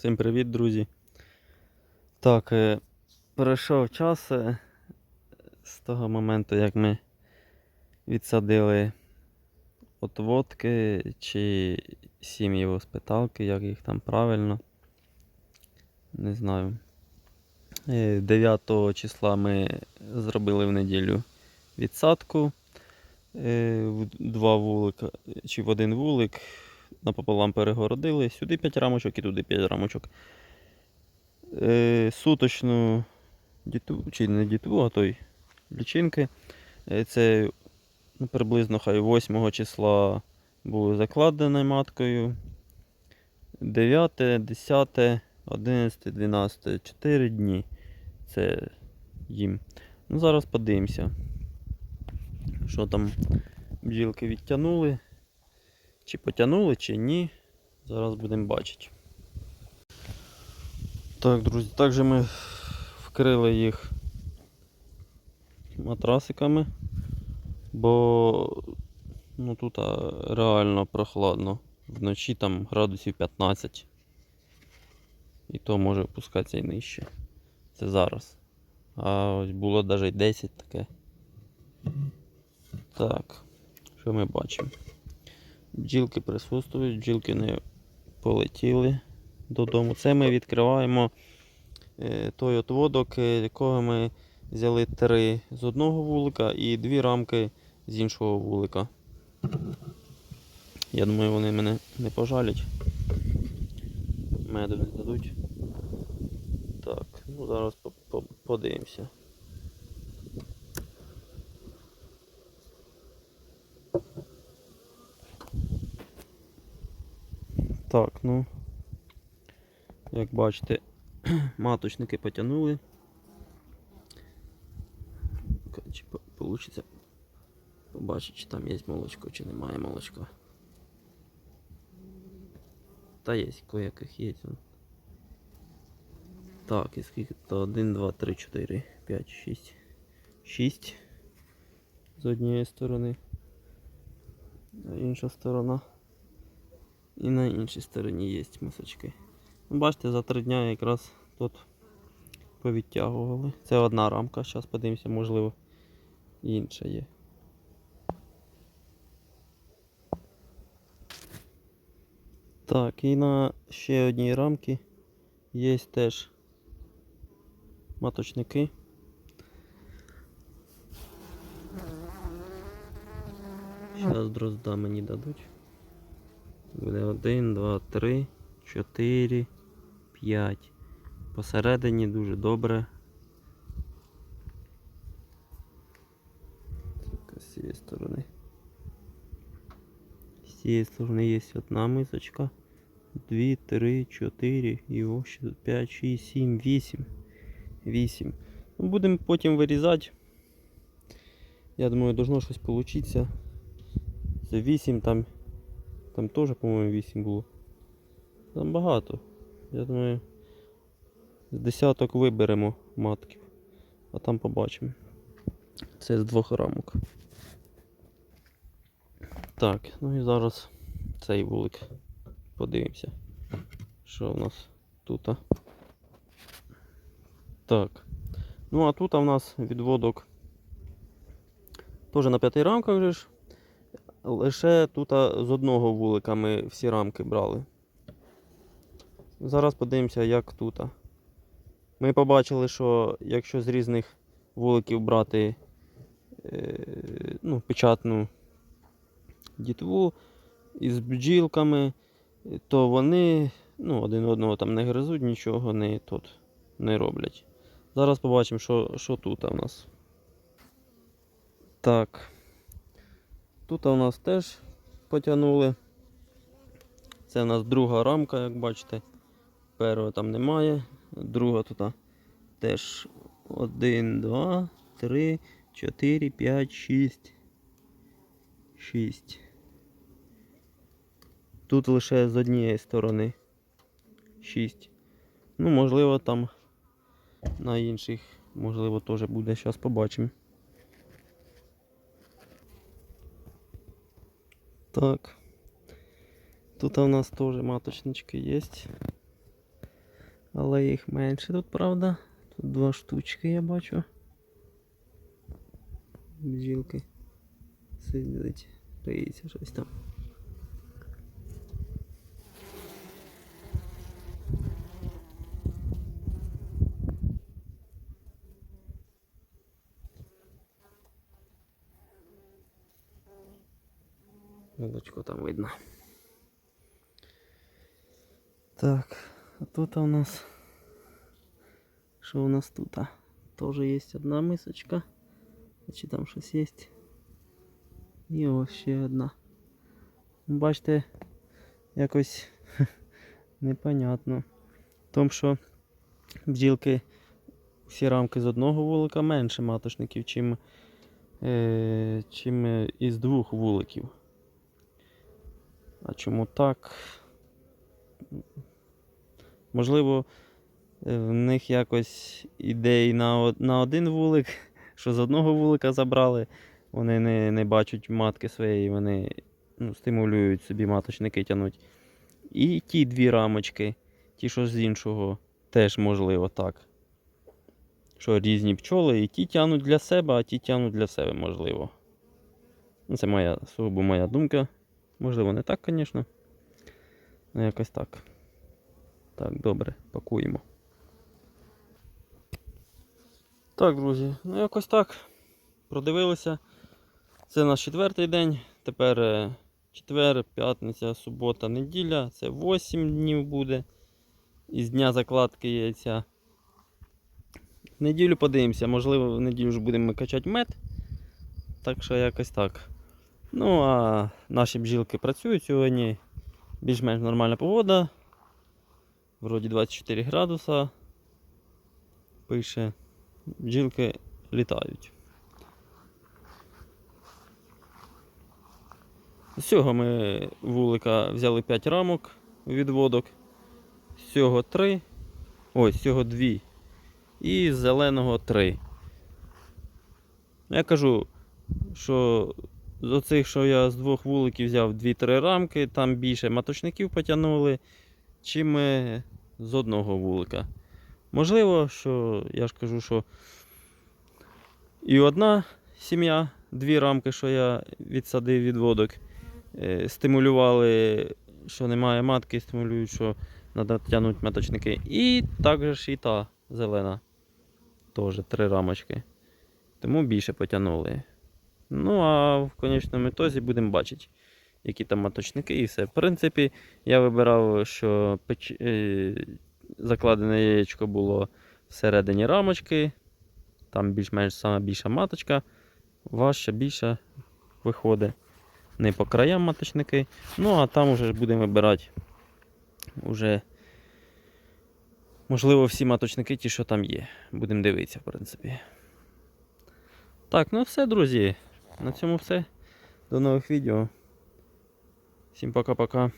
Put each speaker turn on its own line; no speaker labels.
Всім привіт, друзі. Так, е, пройшов час е, з того моменту, як ми відсадили отводки чи сім'ї госпіталки, як їх там правильно. Не знаю. Е, 9 числа ми зробили в неділю відсадку. Е, в два вулика чи в один вулик напополам перегородили. Сюди 5 рамочок і туди 5 рамочок. Е, суточну дітву, чи не дітву, а той лічинки. Е, це ну, приблизно хай 8 числа були закладені маткою. 9, 10, 11, 12, 4 дні. Це їм. Ну, зараз подивимося, що там бджілки відтягнули. Чи потягнули, чи ні. Зараз будемо бачити. Так, друзі, також ми вкрили їх матрасиками, бо ну, тут реально прохладно. Вночі там градусів 15. І то може опускатися і нижче. Це зараз. А ось було навіть 10 таке. Так, що ми бачимо? Бджілки присутствують, бджілки не полетіли додому. Це ми відкриваємо е, той отводок, е, якого ми взяли три з одного вулика і дві рамки з іншого вулика. Я думаю, вони мене не пожалять. Меду не дадуть. Так, ну зараз по- по- подивимося. Так, ну, як бачите, маточники потягнули. Чи вийде побачити, чи там є молочко, чи немає молочка. Та є, кое-яких є. Так, і скільки то 1, 2, 3, 4, 5, 6. 6 з однієї сторони. А інша сторона. І на іншій стороні є мисочки. Ну, Бачите, за три дня якраз тут повідтягували. Це одна рамка, зараз подивимося, можливо, інша є. Так, і на ще одній рамці є теж маточники. Зараз дрозда мені дадуть. Буде 1, 2, 3, 4, 5. Посередині дуже добре. З цієї сторони. З цієї сторони є одна мисочка. 2, 3, 4 і ось тут 5, 6, 7, 8. 8. Ну, будемо потім вирізати. Я думаю, должно щось получитися. Це 8 там. Там теж, по-моєму, 8 було. Там багато. Я думаю, з десяток виберемо матків, а там побачимо. Це з двох рамок. Так, ну і зараз цей вулик. Подивимося, що в нас тут. Так. Ну а тут у нас відводок теж на п'ятий рамках же ж. Лише тут з одного вулика ми всі рамки брали. Зараз подивимося, як тут. Ми побачили, що якщо з різних вуликів брати е, ну, печатну дітву із бджілками, то вони ну, один одного там не гризуть, нічого не, тут, не роблять. Зараз побачимо, що, що тут у нас. Так. Тут у нас теж потягнули. Це у нас друга рамка, як бачите. Першого там немає. Друга тут теж 1, 2, 3, 4, 5, 6. 6. Тут лише з однієї сторони 6. Ну, можливо, там на інших, можливо, теж буде. Зараз побачимо. Так. Тут у нас тоже маточнички есть. Але їх менше тут, правда. Тут два штучки я бачу. Бджілки. Сидить, риється щось там. Молочко там видно. Так, а тут у нас. Що у нас тут? А? Тоже є одна мисочка. Чи там щось є? І ось ще одна. Бачите, якось непонятно. Тому, що бджілки всі рамки з одного вулика менше маточників, чим, е, чим із двох вуликів. А чому так? Можливо, е, в них якось ідей на, на один вулик, що з одного вулика забрали, вони не, не бачать матки своєї, вони ну, стимулюють собі маточники тянуть. І ті дві рамочки, ті, що з іншого, теж можливо так. Що різні пчоли, і ті тянуть для себе, а ті тянуть для себе, можливо. Ну, Це моя сугубо моя думка. Можливо, не так, звісно. Ну, якось так. Так, добре, пакуємо. Так, друзі, ну якось так. Продивилися. Це наш четвертий день. Тепер е, четвер, п'ятниця, субота, неділя. Це 8 днів буде. Із дня закладки яйця. В неділю подивимося, можливо, в неділю вже будемо качати мед. Так що якось так. Ну, а наші бджілки працюють сьогодні. Більш-менш нормальна погода. Вроді 24 градуса. Пише. Бджілки літають. З цього ми вулика взяли 5 рамок відводок. З цього 3. Ой, з цього 2. І з зеленого 3. Я кажу, що з оцих, що я з двох вуликів взяв 2-3 рамки, там більше маточників потягнули, чим з одного вулика. Можливо, що я ж кажу, що і одна сім'я, дві рамки, що я відсадив від водок, е, стимулювали, що немає матки, стимулюють, що треба тягнути маточники. І також і та зелена. Теж три рамочки. Тому більше потягнули. Ну, а в конечному ітозі будемо бачити, які там маточники і все. В принципі, я вибирав, що печ... е, закладене яєчко було всередині рамочки. Там більш-менш сама більша маточка, важча більша виходить. Не по краям маточники. Ну, а там вже будемо вибирати. Уже, можливо, всі маточники, ті, що там є. Будемо дивитися, в принципі. Так, ну все, друзі. На цьому все. До нових відео. Всім пока-пока.